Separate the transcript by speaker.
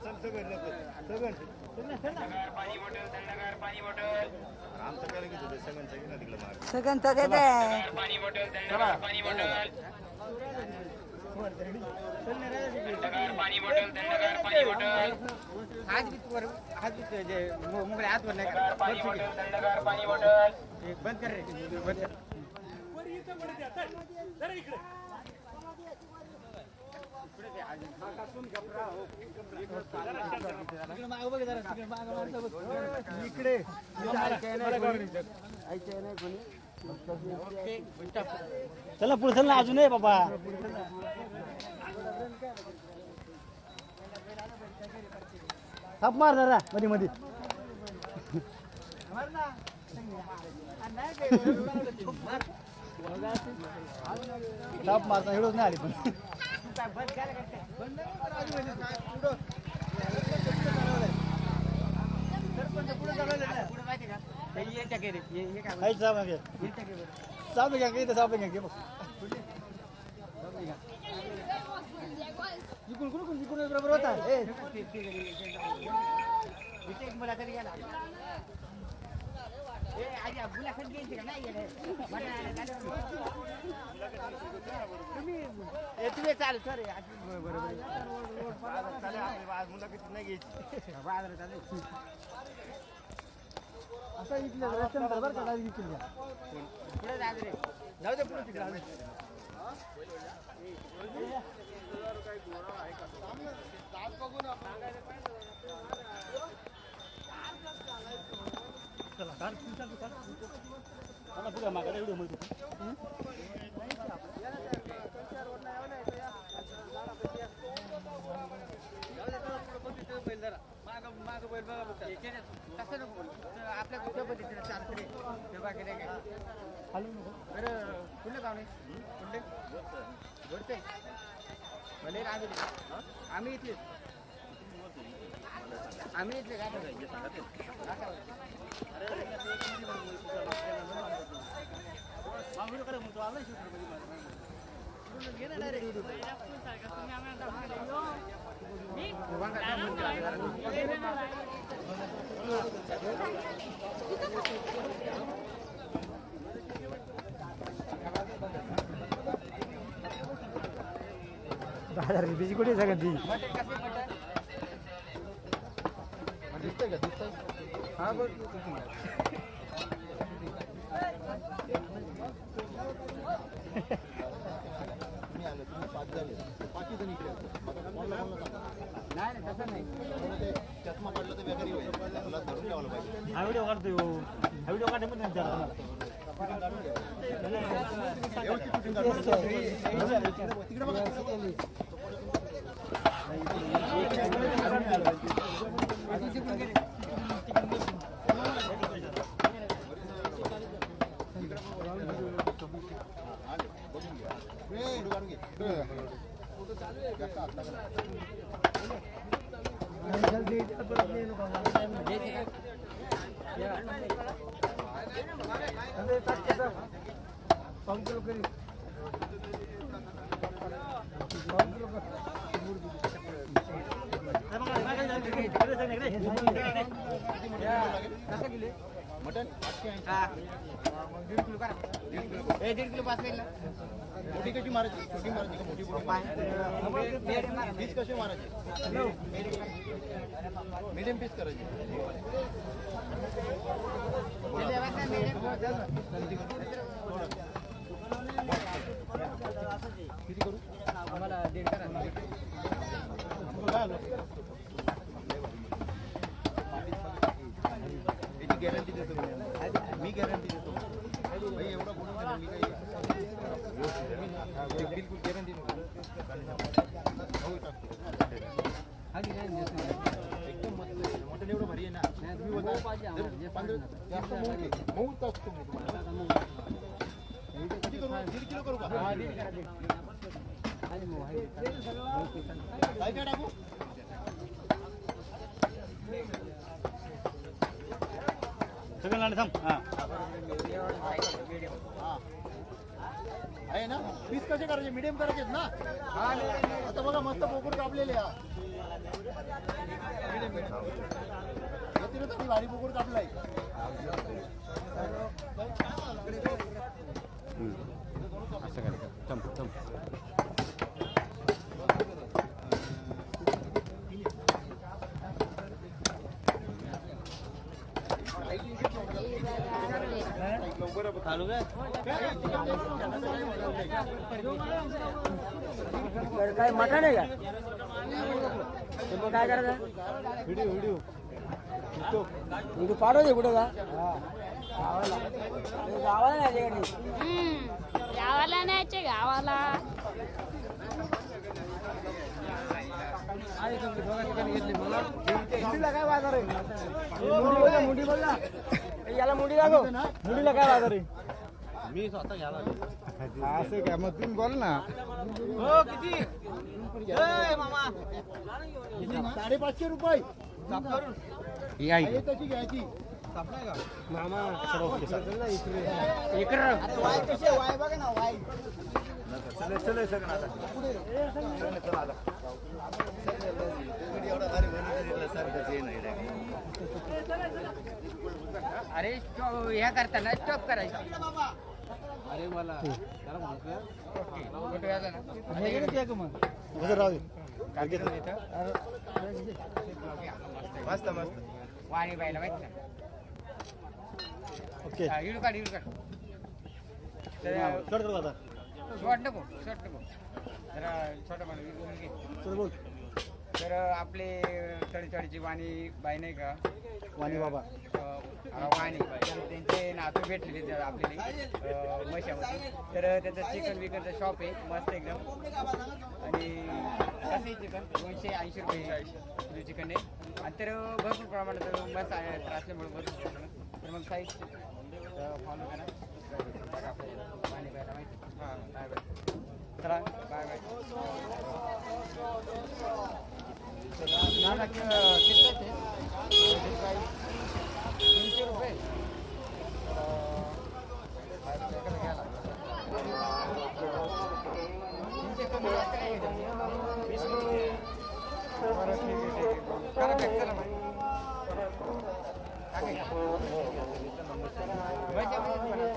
Speaker 1: चल सगळं सगळं सगळ्यांचं काय काय
Speaker 2: हात बीतवर हात बीत जे मुंगळे हातवर नाही का बंद कर रे. बंद कर.
Speaker 1: इकडे चला पुढे चल ना अजून आहे बाबा थाप मार जरा मध्ये मध्ये थाप मारता एवढंच नाही आली पण. काही चाप घे. चाप घ्या काही चाप घ्या घे बघ. इकडून कुठून इकडून बरोबर होता? ए.
Speaker 2: तुम्ही चालू सर बरोबर बाजारात चालू
Speaker 1: आता इथले रस्त्याने बरोबर का डायरेक्ट इकडे घ्या.
Speaker 2: पुढे जाऊ दे रे. जाऊ दे पुढे तिकडे जाऊ भले रे, आम्ही इथले. आम्ही इथले आम्ही इथले काय
Speaker 1: बाजार बिजी कुठे आहे सगळ्यात ती
Speaker 2: मटण कसं मटण
Speaker 1: दिसतंय का दिसतंय
Speaker 2: हा बोल
Speaker 1: हा व्हिडिओ काढतोय हा. व्हिडिओ काढते पण
Speaker 2: हा दीड किलो करा ए दीड किलो पाच ना
Speaker 3: मोठी कशी मारायची छोटी मारायची का मोठी मोठी पीस कसे मारायचे मीडियम पीस करायचे किती करू
Speaker 2: आम्हाला दीड करा
Speaker 3: काय आलं? याची गॅरंटी देतो मी. मी गॅरंटी देतो भाई एवढा बोलून दिला मी काही एक बिलकुल गॅरंटी हो टाकतो एकदम मस्त आहे. मटण एवढं भारी आहे ना तुम्ही बघा जर पंधरा जास्त मऊ घे. मऊच टाकतो मी तुम्हाला किती करू दीड किलो करू का
Speaker 2: हा, दीड करा, दीड.
Speaker 3: काय काय टाकू
Speaker 1: सगळं थांब. हा
Speaker 2: एवढं पाहिजे, medium.
Speaker 3: हा आहे ना? पीस कसे करायचे? मीडियम करायचे ना?
Speaker 2: हा,
Speaker 3: आता बघा मस्त पोकूर कापलेले हा. येतील भारी पोकूर कापलाय.
Speaker 2: असं करायचं
Speaker 1: चालू काय
Speaker 4: काय मटण आहे का? मग काय करायचं
Speaker 1: व्हिडिओ व्हिडिओ
Speaker 4: व्हिडिओ पाठवते कुठं का गावाला ते गावाला नाही
Speaker 5: गावाला.
Speaker 4: काय बाजार आहे? मुंडी बघा याला मुंडी दाखव. मुंडीला काय बाजार आहे?
Speaker 1: मी स्वतः घ्यायला
Speaker 4: असं काय मग तुम्ही बोल ना.
Speaker 1: हो किती?
Speaker 3: साडेपाचशे रुपये.
Speaker 2: ही आहे
Speaker 3: आहे तशी घ्यायची.
Speaker 4: मामा
Speaker 2: अरे स्टॉप ह्या करताना स्टॉप करायचा. अरे
Speaker 3: मस्त मस्त.
Speaker 2: वाणी बायला माहिती ना
Speaker 1: ओके.
Speaker 2: हा, इडू काढ इडू काढ. तर शॉर्ट नको शॉर्ट नको. जरा छोटं
Speaker 1: बोल.
Speaker 2: तर आपले तडीतडीची वाणी बाई नाही का?
Speaker 1: वाणी बाबा.
Speaker 2: अं, वाणी. तर त्यांचे नातू भेटलेले ते आपल्याला अं, म्हशामध्ये. तर त्याचं चिकन विकनचं शॉप आहे मस्त एकदम. आणि कसं आहे चिकन? दोनशे ऐंशी रुपये किलो चिकन आहे. आणि तर भरपूर प्रमाणात मस्त आहे तर असल्यामुळे भरपूर प्रमाणात. तर मग साईज फॉलो करा. बघा आपल्याला वाणी बायला माहिती. हां बाय बाय चला बाय बाय दादा किती तीनशे रुपये तीनशे कमी जास्त नाही घेत. वीस रुपये. बरं, ठीक आहे, ठीक आहे. करा pack, चला मग. टाकायचं. व्हायच्यामध्ये